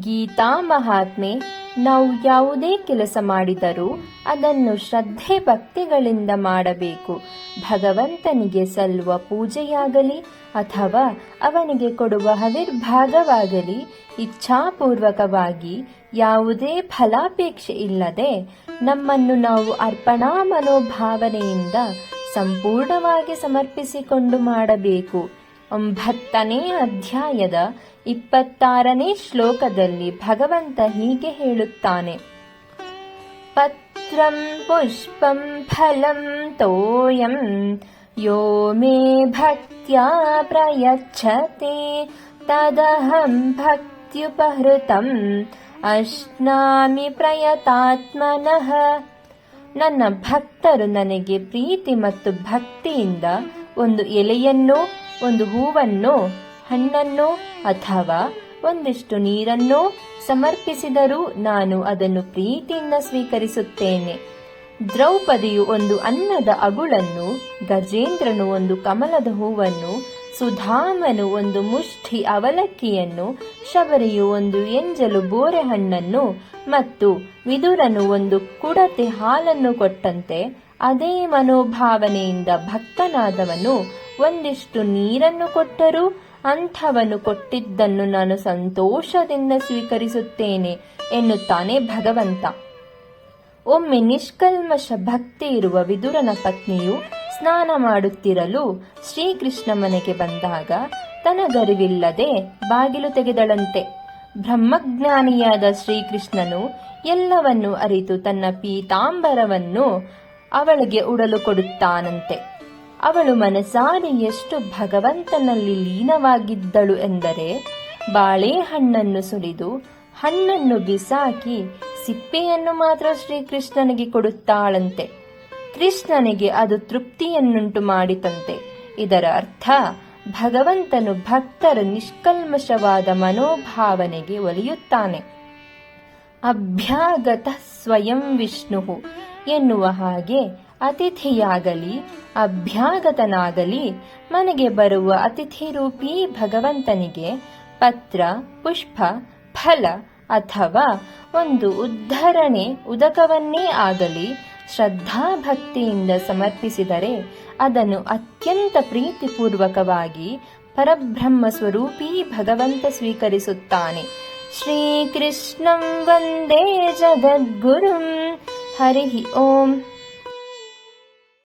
ಗೀತಾ ಮಹಾತ್ಮೆ, ನಾವು ಯಾವುದೇ ಕೆಲಸ ಮಾಡಿದರೂ ಅದನ್ನು ಶ್ರದ್ಧೆ ಭಕ್ತಿಗಳಿಂದ ಮಾಡಬೇಕು. ಭಗವಂತನಿಗೆ ಸಲ್ಲುವ ಪೂಜೆಯಾಗಲಿ ಅಥವಾ ಅವನಿಗೆ ಕೊಡುವ ಹವಿರ್ಭಾಗವಾಗಲಿ ಇಚ್ಛಾಪೂರ್ವಕವಾಗಿ ಯಾವುದೇ ಫಲಾಪೇಕ್ಷೆ ಇಲ್ಲದೆ ನಮ್ಮನ್ನು ನಾವು ಅರ್ಪಣಾ ಮನೋಭಾವನೆಯಿಂದ ಸಂಪೂರ್ಣವಾಗಿ ಸಮರ್ಪಿಸಿಕೊಂಡು ಮಾಡಬೇಕು. ಒಂಬತ್ತನೇ ಅಧ್ಯಾಯದ ಇಪ್ಪತ್ತಾರನೇ ಶ್ಲೋಕದಲ್ಲಿ ಭಗವಂತ ಹೀಗೆ ಹೇಳುತ್ತಾನೆ. ಪತ್ರಂ ಪುಷ್ಪಂ ಫಲಂ ತೋಯಂ, ಯೋ ಮೇ ಭಕ್ತ್ಯಾ ಪ್ರಯಚ್ಛತೆ, ತದಹಂ ಭಕ್ತ್ಯುಪಹೃತಂ ಅಶ್ನಾಮಿ ಪ್ರಯತಾತ್ಮನಃ. ನನ್ನ ಭಕ್ತರು ನನಗೆ ಪ್ರೀತಿ ಮತ್ತು ಭಕ್ತಿಯಿಂದ ಒಂದು ಎಲೆಯನ್ನೋ ಒಂದು ಹೂವನ್ನು, ಹಣ್ಣನ್ನೋ ಅಥವಾ ಒಂದಿಷ್ಟು ನೀರನ್ನೋ ಸಮರ್ಪಿಸಿದರೂ ನಾನು ಅದನ್ನು ಪ್ರೀತಿಯಿಂದ ಸ್ವೀಕರಿಸುತ್ತೇನೆ. ದ್ರೌಪದಿಯು ಒಂದು ಅನ್ನದ ಅಗುಳನ್ನು, ಗಜೇಂದ್ರನು ಒಂದು ಕಮಲದ ಹೂವನ್ನು, ಸುಧಾಮನು ಒಂದು ಮುಷ್ಠಿ ಅವಲಕ್ಕಿಯನ್ನು, ಶಬರಿಯು ಒಂದು ಎಂಜಲು ಬೋರೆ ಹಣ್ಣನ್ನು ಮತ್ತು ವಿದುರನು ಒಂದು ಕುಡತೆ ಹಾಲನ್ನು ಕೊಟ್ಟಂತೆ, ಅದೇ ಮನೋಭಾವನೆಯಿಂದ ಭಕ್ತನಾದವನು ಒಂದಿಷ್ಟು ನೀರನ್ನು ಕೊಟ್ಟರೂ, ಅಂಥವನು ಕೊಟ್ಟಿದ್ದನ್ನು ನಾನು ಸಂತೋಷದಿಂದ ಸ್ವೀಕರಿಸುತ್ತೇನೆ ಎನ್ನುತ್ತಾನೆ ಭಗವಂತ. ಒಮ್ಮೆ ನಿಷ್ಕಲ್ಮಶ ಭಕ್ತಿ ಇರುವ ವಿದುರನ ಪತ್ನಿಯು ಸ್ನಾನ ಮಾಡುತ್ತಿರಲು ಶ್ರೀಕೃಷ್ಣ ಮನೆಗೆ ಬಂದಾಗ ತನಗರಿವಿಲ್ಲದೆ ಬಾಗಿಲು ತೆಗೆದಳಂತೆ. ಬ್ರಹ್ಮಜ್ಞಾನಿಯಾದ ಶ್ರೀಕೃಷ್ಣನು ಎಲ್ಲವನ್ನು ಅರಿತು ತನ್ನ ಪೀತಾಂಬರವನ್ನು ಅವಳಿಗೆ ಉಡಲು ಕೊಡುತ್ತಾನಂತೆ. ಅವಳು ಮನಸಾರೆ ಎಷ್ಟು ಭಗವಂತನಲ್ಲಿ ಲೀನವಾಗಿದ್ದಳು ಎಂದರೆ ಬಾಳೆಹಣ್ಣನ್ನು ಸುರಿದು ಹಣ್ಣನ್ನು ಬಿಸಾಕಿ ಸಿಪ್ಪೆಯನ್ನು ಮಾತ್ರ ಶ್ರೀಕೃಷ್ಣನಿಗೆ ಕೊಡುತ್ತಾಳಂತೆ. ಕೃಷ್ಣನಿಗೆ ಅದು ತೃಪ್ತಿಯನ್ನುಂಟು ಮಾಡಿತಂತೆ. ಇದರ ಅರ್ಥ ಭಗವಂತನು ಭಕ್ತರ ನಿಷ್ಕಲ್ಮಶವಾದ ಮನೋಭಾವನೆಗೆ ಒಲಿಯುತ್ತಾನೆ. ಅಭ್ಯಾಗತ ಸ್ವಯಂ ವಿಷ್ಣು ಎನ್ನುವ ಹಾಗೆ ಅತಿಥಿಯಾಗಲಿ ಅಭ್ಯಾಗತನಾಗಲಿ, ಮನೆಗೆ ಬರುವ ಅತಿಥಿರೂಪಿ ಭಗವಂತನಿಗೆ ಪತ್ರ, ಪುಷ್ಪ, ಫಲ ಅಥವಾ ಒಂದು ಉದ್ಧರಣೆ ಉದಕವನ್ನೇ ಆಗಲಿ ಶ್ರದ್ಧಾಭಕ್ತಿಯಿಂದ ಸಮರ್ಪಿಸಿದರೆ ಅದನ್ನು ಅತ್ಯಂತ ಪ್ರೀತಿಪೂರ್ವಕವಾಗಿ ಪರಬ್ರಹ್ಮ ಸ್ವರೂಪಿ ಭಗವಂತ ಸ್ವೀಕರಿಸುತ್ತಾನೆ. ಶ್ರೀಕೃಷ್ಣಂ ವಂದೇ ಜಗದ್ಗುರುಂ. ಹರಿ ಓಂ.